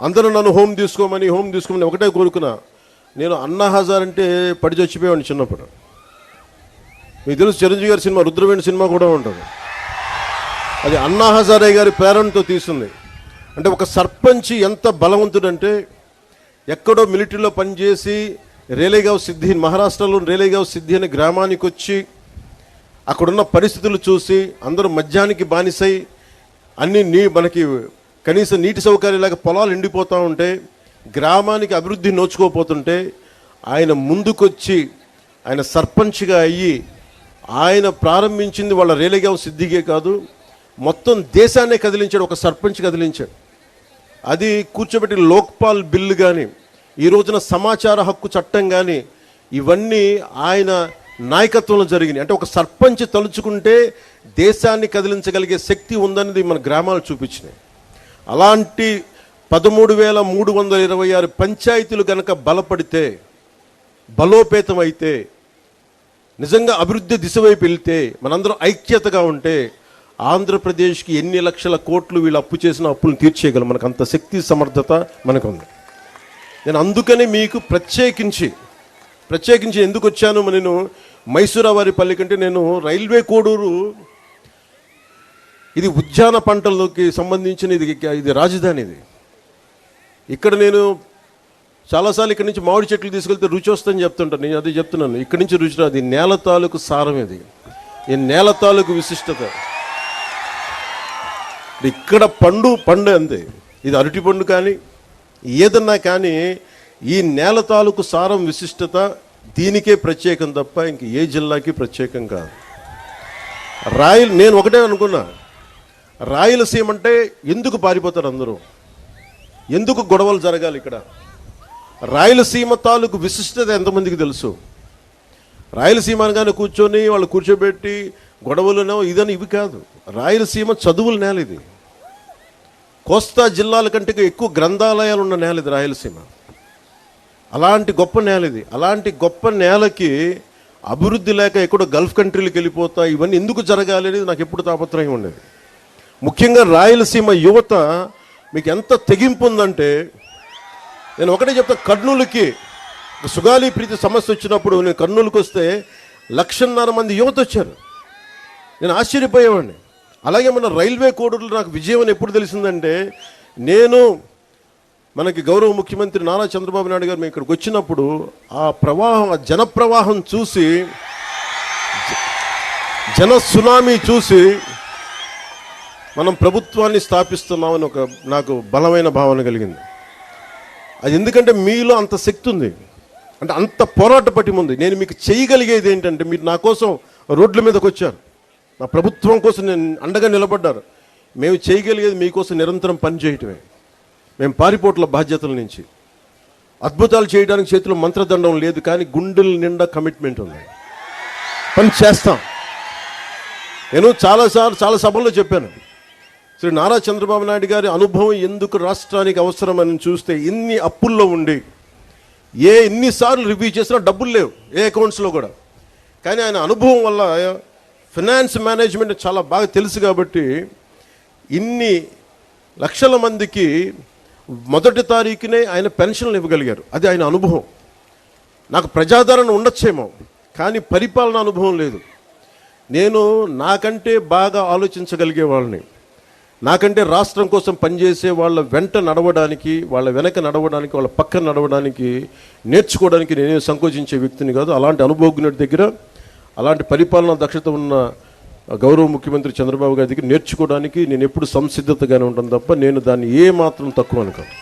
అందరూ నన్ను హోమ్ తీసుకోమని హోమ్ తీసుకోమని ఒకటే కోరుకున్నా. నేను అన్నా హజార్ అంటే పడి చచ్చిపోయాను చిన్నప్పుడు. మీకు తెలుసు చిరంజీవి గారి సినిమా రుద్రవేణి సినిమా కూడా ఉంటుంది. అది అన్నా హజారే గారి ప్రేరణతో తీసింది. అంటే ఒక సర్పంచ్ ఎంత బలవంతుడంటే ఎక్కడో మిలిటరీలో పనిచేసి రేలేగావ్ సిద్ధి మహారాష్ట్రలో రేలేగావ్ సిద్ధి అనే గ్రామానికి వచ్చి అక్కడున్న పరిస్థితులు చూసి అందరూ మద్యానికి బానిసై అన్ని నీ మనకి కనీసం నీటి సౌకర్యం లేక పొలాలు ఎండిపోతూ ఉంటే గ్రామానికి అభివృద్ధి నోచుకోపోతుంటే ఆయన ముందుకొచ్చి ఆయన సర్పంచ్గా అయ్యి ఆయన ప్రారంభించింది వాళ్ళ రేలేగావ్ సిద్ధిగే కాదు మొత్తం దేశాన్నే కదిలించాడు ఒక సర్పంచ్ కదిలించాడు. అది కూర్చోబెట్టి లోక్పాల్ బిల్లు కానీ ఈ రోజున సమాచార హక్కు చట్టం కానీ ఇవన్నీ ఆయన నాయకత్వంలో జరిగినాయి. అంటే ఒక సర్పంచ్ తలుచుకుంటే దేశాన్ని కదిలించగలిగే శక్తి ఉందన్నది మన గ్రామాలు చూపించినాయి. అలాంటి పదమూడు వేల మూడు వందల ఇరవై ఆరు పంచాయతీలు కనుక బలపడితే బలోపేతం అయితే నిజంగా అభివృద్ధి దిశ వైపు వెళ్తే మనందరం ఐక్యతగా ఉంటే ఆంధ్రప్రదేశ్కి ఎన్ని లక్షల కోట్లు వీళ్ళు అప్పు చేసిన అప్పులను తీర్చేయగలం. మనకు అంత శక్తి సమర్థత మనకు ఉంది నేను అందుకని మీకు ప్రత్యేకించి ప్రత్యేకించి ఎందుకు వచ్చాను? నేను మైసూరావారి పల్లి కంటే నేను రైల్వే కోడూరు ఇది ఉద్యాన పంటలకి సంబంధించిన ఇది ఇది రాజధాని ఇది. ఇక్కడ నేను చాలాసార్లు ఇక్కడి నుంచి మామిడి చెట్లు తీసుకెళ్తే రుచి వస్తుందని చెప్తుంటాను నేను అదే చెప్తున్నాను. ఇక్కడి నుంచి రుచి రాదు. ఈ నేల తాలూకు సారం ఇది. ఈ నేల తాలూకు విశిష్టత. ఇక్కడ పండు పండు అంతే. ఇది అరటి పండు కానీ ఏదన్నా కానీ ఈ నేల తాలూకు సారం విశిష్టత దీనికే ప్రత్యేకం తప్ప ఇంక ఏ జిల్లాకి ప్రత్యేకం కాదు. రాయల్ నేను ఒకటే అనుకున్నా. రాయలసీమ అంటే ఎందుకు పారిపోతారు అందరూ? ఎందుకు గొడవలు జరగాలి ఇక్కడ? రాయలసీమ తాలూకు విశిష్టత ఎంతమందికి తెలుసు? రాయలసీమ అనగానే కూర్చొని వాళ్ళు కూర్చోబెట్టి గొడవలునో ఇదని ఇవి కాదు. రాయలసీమ చదువుల నేల ఇది. కోస్తా జిల్లాల కంటే ఎక్కువ గ్రంథాలయాలు ఉన్న నేల ఇది రాయలసీమ అలాంటి గొప్ప నేల ఇది. అలాంటి గొప్ప నేలకి అభివృద్ధి లేక ఎక్కడో గల్ఫ్ కంట్రీలకు వెళ్ళిపోతా ఇవన్నీ ఎందుకు జరగాలి అనేది నాకు ఎప్పుడు తాపత్రయం ఉండేది. ముఖ్యంగా రాయలసీమ యువత మీకు ఎంత తెగింపు ఉందంటే నేను ఒకటే చెప్తా కర్నూలుకి సుగాలి ప్రీతి సమస్య వచ్చినప్పుడు నేను కర్నూలుకి వస్తే లక్షన్నర మంది యువత వచ్చారు. నేను ఆశ్చర్యపోయేవాడిని. అలాగే మన రైల్వే కోడూరులో నాకు విజయం అని ఎప్పుడు తెలిసిందంటే నేను మనకి గౌరవ ముఖ్యమంత్రి నారా చంద్రబాబు నాయుడు గారు మేము ఇక్కడికి వచ్చినప్పుడు ఆ ప్రవాహం ఆ జనప్రవాహం చూసి జన సునామీ చూసి మనం ప్రభుత్వాన్ని స్థాపిస్తున్నామని ఒక నాకు బలమైన భావన కలిగింది. అది ఎందుకంటే మీలో అంత శక్తి ఉంది. అంటే అంత పోరాట పటిమ ఉంది. నేను మీకు చేయగలిగేది ఏంటంటే మీరు నా కోసం రోడ్ల మీదకి వచ్చారు. నా ప్రభుత్వం కోసం నేను అండగా నిలబడ్డారు. మేము చేయగలిగేది మీకోసం నిరంతరం పనిచేయటమే మేము పారిపోట్ల బాధ్యతల నుంచి. అద్భుతాలు చేయడానికి చేతిలో మంత్రదండం లేదు కానీ గుండెల నిండా కమిట్మెంట్ ఉంది. పని చేస్తాం. నేను చాలాసార్లు చాలా సభల్లో చెప్పాను. శ్రీ నారా చంద్రబాబు నాయుడు గారి అనుభవం ఎందుకు రాష్ట్రానికి అవసరమని చూస్తే ఇన్ని అప్పుల్లో ఉండి ఏ ఎన్నిసార్లు రివ్యూ చేసినా డబ్బులు లేవు ఏ అకౌంట్స్లో కూడా. కానీ ఆయన అనుభవం వల్ల ఫినాన్స్ మేనేజ్మెంట్ చాలా బాగా తెలుసు కాబట్టి ఇన్ని లక్షల మందికి మొదటి తారీఖునే ఆయన పెన్షన్లు ఇవ్వగలిగారు. అది ఆయన అనుభవం. నాకు ప్రజాదరణ ఉండొచ్చేమో కానీ పరిపాలన అనుభవం లేదు. నేను నాకంటే బాగా ఆలోచించగలిగే వాళ్ళని. నాకంటే రాష్ట్రం కోసం పనిచేసే వాళ్ళ వెంట నడవడానికి వాళ్ళ వెనక నడవడానికి వాళ్ళ పక్కన నడవడానికి నేర్చుకోవడానికి నేనే సంకోచించే వ్యక్తిని కాదు. అలాంటి అనుభవజ్ఞుడి దగ్గర అలాంటి పరిపాలనా దక్షత ఉన్న గౌరవ ముఖ్యమంత్రి చంద్రబాబు గారి దగ్గర నేర్చుకోవడానికి నేను ఎప్పుడు సంసిద్ధతగానే ఉంటాను తప్ప నేను దాన్ని ఏ మాత్రం తక్కువ అనుకోను